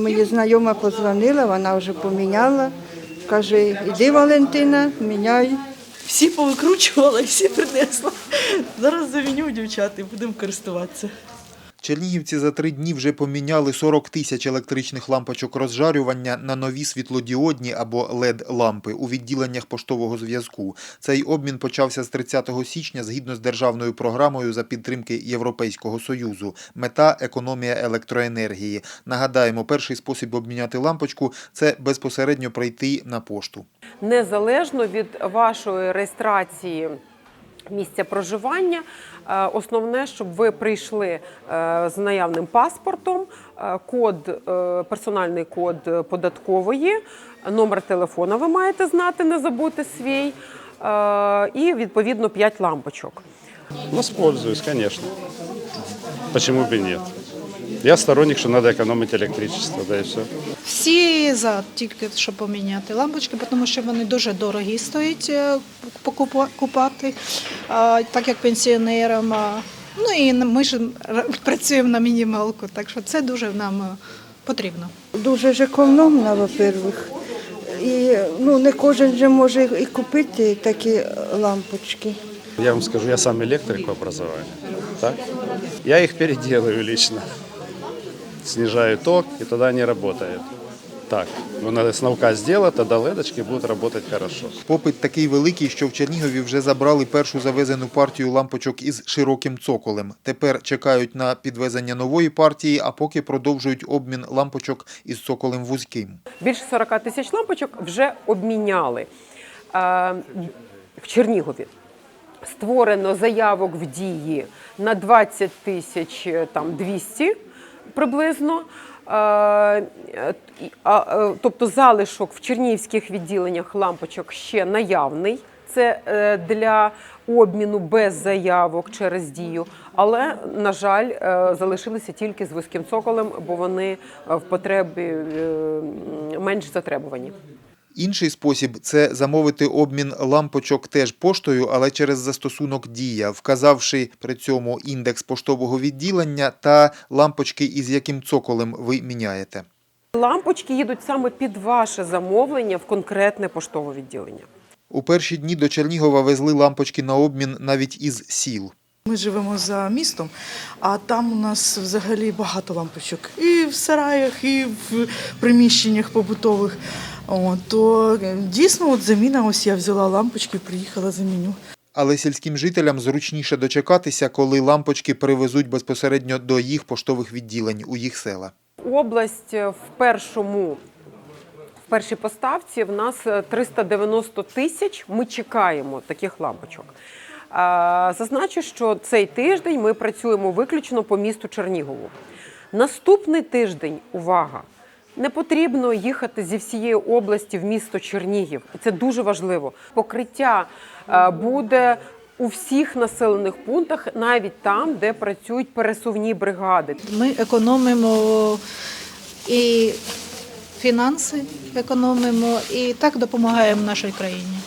Мені знайома позвонила, вона вже поміняла. Каже, іди Валентина, міняй. Всі повикручувала і всі принесла. Зараз заміню дівчат і будемо користуватися. Чернігівці за три дні вже поміняли 40 тисяч електричних лампочок розжарювання на нові світлодіодні або LED-лампи у відділеннях поштового зв'язку. Цей обмін почався з 30 січня згідно з державною програмою за підтримки Європейського Союзу. Мета – економія електроенергії. Нагадаємо, перший спосіб обміняти лампочку – це безпосередньо прийти на пошту. незалежно від вашої реєстрації місця проживання. е, Основне, щоб ви прийшли е, з наявним паспортом, е, код, е, персональний код податкової, номер телефона ви маєте знати, не забути свій, е, і відповідно 5 лампочок. Воспользуюсь, конечно. Почему бы и нет? Я сторонник, что надо экономить электричество, да и все. Всі за тільки щоб поміняти лампочки, тому що вони дуже дорогі стоять е, покупа- купати, так як пенсіонерам. Ну і ми ж працюємо на мінімалку, так що це дуже нам е, потрібно. Дуже ж економна, во-первых. І ну, не кожен же може і купити такі лампочки. Я вам скажу, я сам электрик по образованию. Так? Я их переделаю лично. Снижаю ток, и тогда они работают. Так, надо с наука сделать, тогда ледочки будут работать хорошо. Попит такий великий, що в Чернігові вже забрали першу завезену партію лампочок із широким цоколем. Тепер чекають на підвезення нової партії, а поки продовжують обмін лампочок із цоколем вузьким. Більше 40 тисяч лампочок вже обміняли е, в Чернігові. Створено заявок в дії на 20 тисяч там 200 приблизно. Е, Тобто залишок в чернівських відділеннях лампочок ще наявний. Це е, для обміну без заявок через дію. Але, на жаль, е, залишилися тільки з вузьким цоколем, бо вони в потребі менш затребувані. Інший спосіб це замовити обмін лампочок теж поштою, але через застосунок Дія, вказавши при цьому індекс поштового відділення та лампочки, із яким цоколем ви міняєте. Лампочки їдуть саме під ваше замовлення в конкретне поштове відділення. У перші дні до Чернігова везли лампочки на обмін навіть із сіл. Ми живемо за містом, а там у нас взагалі багато лампочок. І в сараях, і в приміщеннях побутових. О, то е, дійсно, от заміна, ось я взяла лампочки, приїхала заміню. Але сільським жителям зручніше дочекатися, коли лампочки привезуть безпосередньо до їх поштових відділень у їх села. Область е, в першому. В першій поставці в нас е, 390 тисяч. Ми чекаємо таких лампочок. Зазначу, що цей тиждень ми працюємо виключно по місту Чернігову. Наступний тиждень, увага! Не потрібно їхати зі всієї області в місто Чернігів. Це дуже важливо. Покриття е, буде у всіх населених пунктах, навіть там, де працюють пересувні бригади. Ми економимо і фінанси, економимо, і так допомагаємо нашій країні.